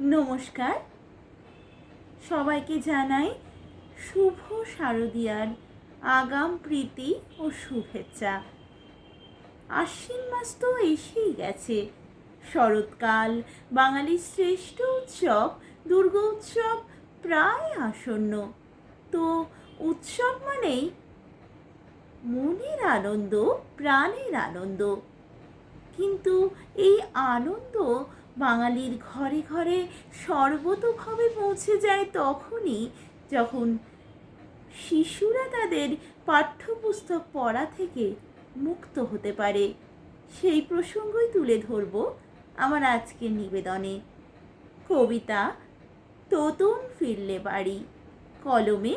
নমস্কার। সবাইকে জানাই শুভ শারদীয়ার আগাম প্রীতি ও শুভেচ্ছা। আশ্বিন মাস তো এসেই গেছে। শরৎকাল, বাঙালির শ্রেষ্ঠ উৎসব, দুর্গা উৎসব প্রায় আসন্ন। তো উৎসব মানেই মনের আনন্দ, প্রাণের আনন্দ। কিন্তু এই আনন্দ বাঙালির ঘরে ঘরে সর্বতোভাবে পৌঁছে যায় তখনই যখন শিশুরা তাদের পাঠ্যপুস্তক পড়া থেকে মুক্ত হতে পারে। সেই প্রসঙ্গই তুলে ধরব আমার আজকের নিবেদনে। কবিতা তোতন ফিরলে বাড়ি, কলমে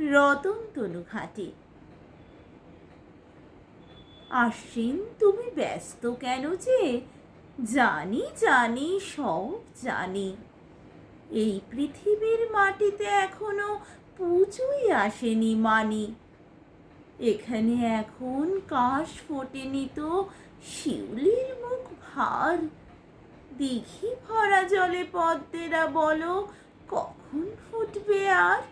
রতন তনু ঘাটে। আশ্বিন, তুমি ব্যস্ত কেন যে জানি জানি সব, জানি। এই পৃথিবীর মাটিতে এখনও পুজোই আসেনি মানি। এখানে এখন কাশ ফোটেনি তো শিউলির মুখ ভার। দেখি ভরা জলে পদ্মেরা বলো, কখন ফুটবে আর?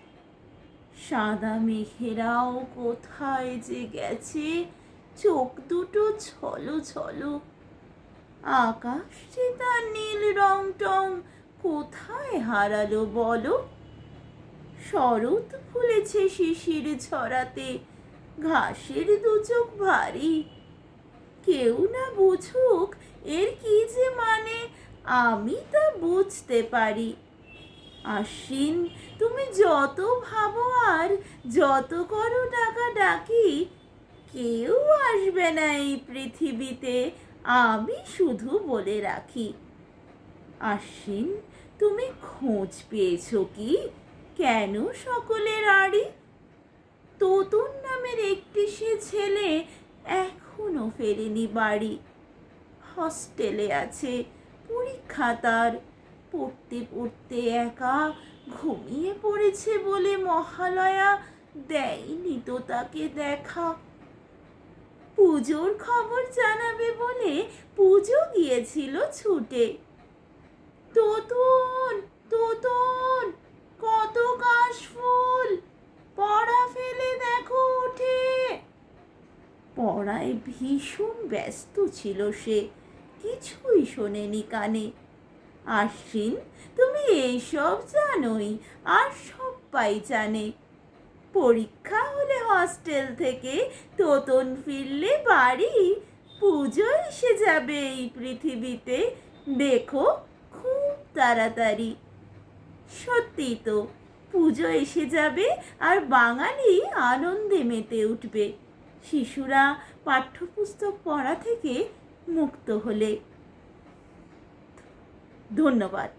সাদা মেঘেরাও কোথায় যে গেছে, চোখ দুটো ছলো ছলো। আকাশ যে তার নীল রং টং কোথায় হারালো বলো? শরৎ ফুলেছে শিশির ছড়াতে, ঘাসের দুচোখ ভারী। কেউ না বুঝুক এর কি যে মানে আমি তা বুঝতে পারি। আশ্বিন, তুমি যত ভাবো আর যত করো ডাকা ডাকি, কেউ আসবে না এই পৃথিবীতে। আমি শুধু বলে রাখি। আশ্বিন, তুমি খোঁজ পেয়েছ কি? কেন সকলের আড়ি? তোতন নামের একটি সে ছেলে এখনও ফেরেনি বাড়ি। হস্টেলে আছে, পরীক্ষা তার। পড়তে পড়তে একা ঘুমিয়ে পড়েছে বলে মহালয়া দেয়নি তো তাকে দেখা। পুজোর খবর জানাবে বলে পুজো গিয়েছিল ছুটে। তোতন তোতন, কত কাশ ফুল, পড়া ফেলে দেখো উঠে। পড়ায় ভীষণ ব্যস্ত ছিল সে, কিছুই শোনেনি কানে। আশ্বিন, তুমি এইসব জানোই, আর সবাই জানে। পরীক্ষা হলে হস্টেল থেকে তোতন ফিরলে বাড়ি। পুজো এসে যাবে এই পৃথিবীতে। দেখো খুব তাড়াতাড়ি। সত্যি তো পুজো এসে যাবে আর বাঙালি আনন্দে মেতে উঠবে। শিশুরা পাঠ্যপুস্তক পড়া থেকে মুক্ত হলে। ধন্যবাদ।